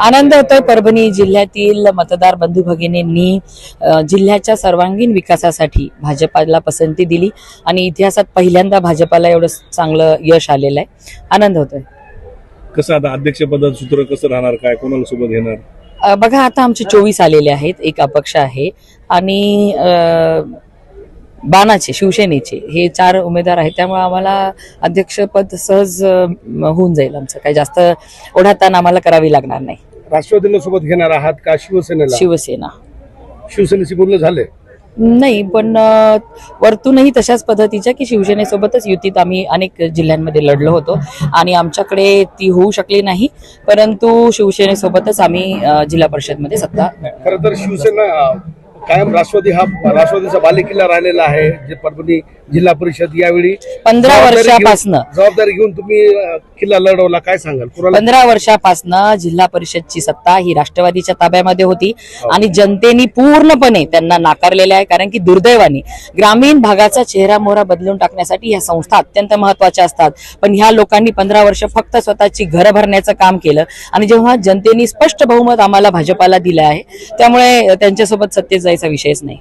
आनंद होतोय. परभणी जिल्ह्यातील मतदार बंधू भगिनींनी जिल्ह्याच्या सर्वांगीण विकासासाठी भाजपाला पसंती दिली आणि इतिहासात पहिल्यांदा भाजपाला एवढं चांगलं यश आलेलं आहे. आनंद होतोय. कसं आता अध्यक्षपदाचं सूत्र कसं राहणार? काय? कोणाला सोबत घेणार? बघा आता आमचे चोवीस आलेले आहेत. एक अपक्ष आहे. आणि बाणाचे शिवसेनेचे हे चार उमेदवार आहेत. त्यामुळे आम्हाला अध्यक्षपद सहज होऊन जाईल आमचं. काही जास्त ओढाताण आम्हाला करावी लागणार नाही. राष्ट्रवादीला सोबत घेणार आहात का शिवसेनेला? शिवसेना. शिवसेनेशी बोलणं झाले नाही पण वरतूनही तशाच पद्धतीच्या की शिवसेनेसोबतच युतीत आम्ही अनेक जिल्ह्यांमध्ये लढलो होतो आणि आमच्याकडे ती होऊ शकली नाही. परंतु शिवसेनेसोबतच आम्ही जिल्हा परिषदमध्ये सत्ता खरं तर शिवसेना कायम राष्ट्रवादी हा राष्ट्रवादीचा बालेकिल्ला राहिलेला आहे जे परभणी जिल्हा परिषद यावेळी पंधरा वर्षापासनं. जबाबदारी घेऊन तुम्ही किल्ला लढवला काय सांगाल? पंधरा वर्षापासनं जिल्हा परिषदची सत्ता ही राष्ट्रवादीच्या ताब्यामध्ये होती आणि जनतेने पूर्णपणे त्यांना नाकारलेल्या आहे कारण की दुर्दैवाने ग्रामीण भागाचा चेहरा मोहरा बदलून टाकण्यासाठी ह्या संस्था अत्यंत महत्त्वाच्या असतात. पण ह्या लोकांनी पंधरा वर्ष फक्त स्वतःची घरं भरण्याचं काम केलं आणि जेव्हा जनतेने स्पष्ट बहुमत आम्हाला भाजपाला दिलं आहे त्यामुळे त्यांच्यासोबत सत्तेत जायचा विषयच नाही.